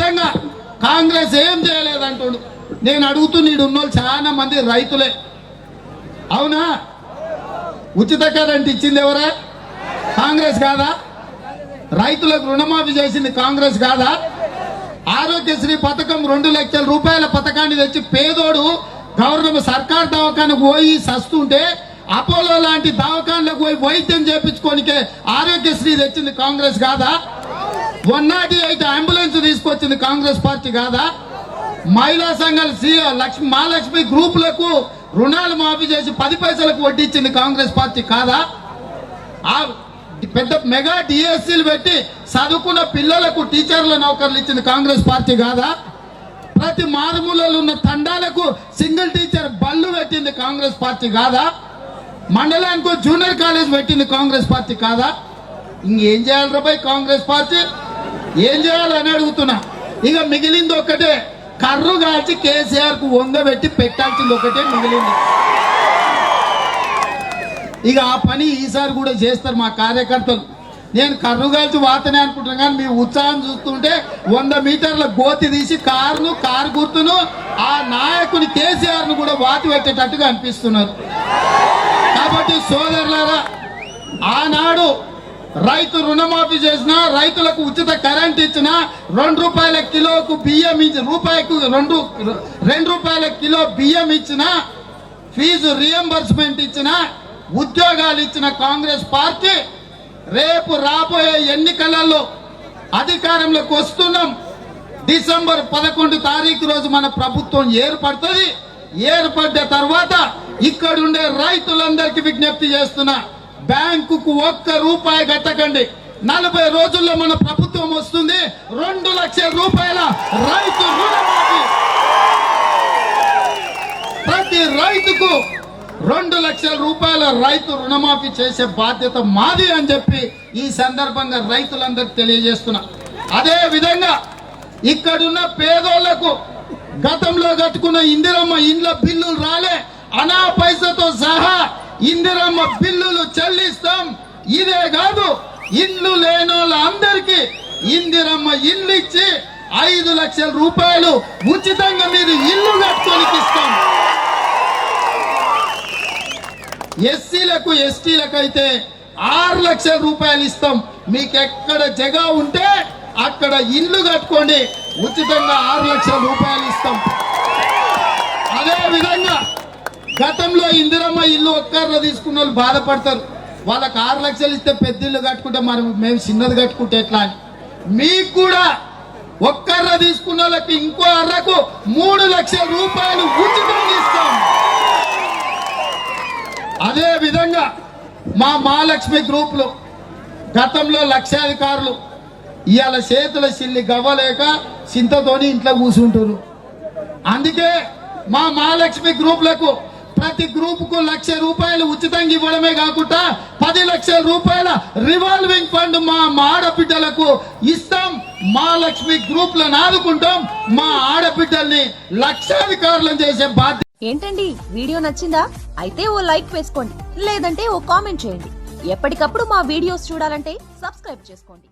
కాంగ్రెస్ ఏం చేయలేదంటుడు. నేను అడుగుతున్నాడు ఉన్నోళ్ళు చాలా మంది రైతులే. అవునా? ఉచిత కరెంట్ ఇచ్చింది ఎవరా? కాంగ్రెస్ కాదా? రైతులకు రుణమాఫీ చేసింది కాంగ్రెస్ కాదా? ఆరోగ్యశ్రీ పథకం రెండు లక్షల రూపాయల పథకాన్ని తెచ్చి పేదోడు గవర్నమెంట్ సర్కార్ దవాఖానకు పోయి సస్తుంటే అపోలో లాంటి దవాఖానలకు పోయి వైద్యం చేపించుకోనికే ఆరోగ్యశ్రీ తెచ్చింది కాంగ్రెస్ కాదా? వన్ నాట్ ఎయిట్ తీసుకొచ్చింది కాంగ్రెస్ పార్టీ కాదా? మహిళా సంఘాల సీఎం లక్ష్మి మహాలక్ష్మి గ్రూపులకు రుణాలు మాఫీ చేసి పది పైసలకు వడ్డించింది కాంగ్రెస్ పార్టీ కాదా? ఆ పెద్ద మెగా డిఎస్సీలు పెట్టి చదువుకున్న పిల్లలకు టీచర్ల నౌకర్లు ఇచ్చింది కాంగ్రెస్ పార్టీ కాదా? ప్రతి మారుమూలలో ఉన్న తండాలకు సింగిల్ టీచర్ బళ్ళు పెట్టింది కాంగ్రెస్ పార్టీ కాదా? మండలానికి జూనియర్ కాలేజ్ పెట్టింది కాంగ్రెస్ పార్టీ కాదా? ఇంకేం చేయాలి రాబాయ్ కాంగ్రెస్ పార్టీ? ఏం చేయాలని అడుగుతున్నా. ఇక మిగిలింది ఒకటే కర్రు కాల్చి కేసీఆర్కు వంగబెట్టి పెట్టాల్సింది ఒకటే మిగిలింది. ఇక ఆ పని ఈసారి కూడా చేస్తారు మా కార్యకర్తలు. నేను కర్రుగాల్చి వాతనే అనుకుంటున్నా కానీ మీ ఉత్సాహం చూస్తుంటే వంద మీటర్ల గోతి తీసి కారును కారు గుర్తును ఆ నాయకుని కేసీఆర్ను కూడా వాతి పెట్టేటట్టుగా అనిపిస్తున్నారు. కాబట్టి సోదరులారా ఆనాడు రైతు రుణమాఫీ చేసిన రైతులకు ఉచిత కరెంట్ ఇచ్చిన రెండు రూపాయల కిలోకు బియ్యం ఇచ్చి రూపాయకు రెండు రెండు రూపాయల కిలో బియ్యం ఇచ్చిన ఫీజు రియంబర్స్మెంట్ ఇచ్చిన ఉద్యోగాలు ఇచ్చిన కాంగ్రెస్ పార్టీ రేపు రాబోయే ఎన్నికలలో అధికారంలోకి వస్తున్నాం. డిసెంబర్ పదకొండు తారీఖు రోజు మన ప్రభుత్వం ఏర్పడుతుంది. ఏర్పడ్డ తర్వాత ఇక్కడుండే రైతులందరికీ విజ్ఞప్తి చేస్తున్నా. బ్యాంకుకు ఒక్క రూపాయి కట్టకండి. నలభై రోజుల్లో మన ప్రభుత్వం వస్తుంది. రెండు లక్షల రూపాయల రైతు రుణమాఫీ. ప్రతి రైతుకు రెండు లక్షల రూపాయల రైతు రుణమాఫీ చేసే బాధ్యత మాది అని చెప్పి ఈ సందర్భంగా రైతులందరికీ తెలియజేస్తున్నా. అదే విధంగా ఇక్కడున్న పేదోళ్ళకు గతంలో కట్టుకున్న ఇందిరమ్మ ఇండ్ల బిల్లులు రాలే. అనా పైసతో సహా ఇందిరమ్మ బిల్లులు చెల్లిస్తాం. ఇదే కాదు ఇల్లు లేనోళ్ళ అందరికీ ఇందిరమ్మ ఇల్లు ఇచ్చి ఐదు లక్షల రూపాయలు ఉచితంగా మీరు ఇల్లు కట్టుకోనికి ఇస్తాం. ఎస్సీలకు ఎస్టీలకు అయితే ఆరు లక్షల రూపాయలు ఇస్తాం. మీకు ఎక్కడ జగ ఉంటే అక్కడ ఇల్లు కట్టుకోండి ఉచితంగా ఆరు లక్షల రూపాయలు ఇస్తాం. అదే విధంగా గతంలో ఇందిరమ్మ ఇల్లు ఒక్కర్ర తీసుకున్న వాళ్ళు బాధపడతారు. వాళ్ళకి ఆరు లక్షలు ఇస్తే పెద్ద ఇల్లు కట్టుకుంటే మరి మేము చిన్నది కట్టుకుంటే ఎట్లా అని. మీకు కూడా ఒక్కర్ర తీసుకున్న వాళ్ళకి ఇంకో అర్రకు మూడు లక్షల రూపాయలు ఉచితం ఇస్తాం. అదే విధంగా మా మహాలక్ష్మి గ్రూపులు గతంలో లక్షాధికారులు ఇవాళ చేతుల సిల్లి గవ్వలేక చింతతోని ఇంట్లో కూర్చుంటారు అందుకే మా మహాలక్ష్మి గ్రూపులకు ప్రతి గ్రూపుకు లక్ష రూపాయలు ఉచితంగా ఇవ్వడమే కాకుండా పది లక్షల రూపాయల రివాల్వింగ్ ఫండ్ మా మా ఆడబిడ్డలకు ఇస్తాం. మా లక్ష్మి గ్రూప్లను ఆదుకుంటాం. మా ఆడబిడ్డల్ని లక్షాధికారులను చేసే బాధ్యత. ఏంటండి? వీడియో నచ్చిందా? అయితే ఓ లైక్ వేసుకోండి. లేదంటే ఓ కామెంట్ చేయండి. ఎప్పటికప్పుడు మా వీడియోస్ చూడాలంటే సబ్స్క్రైబ్ చేసుకోండి.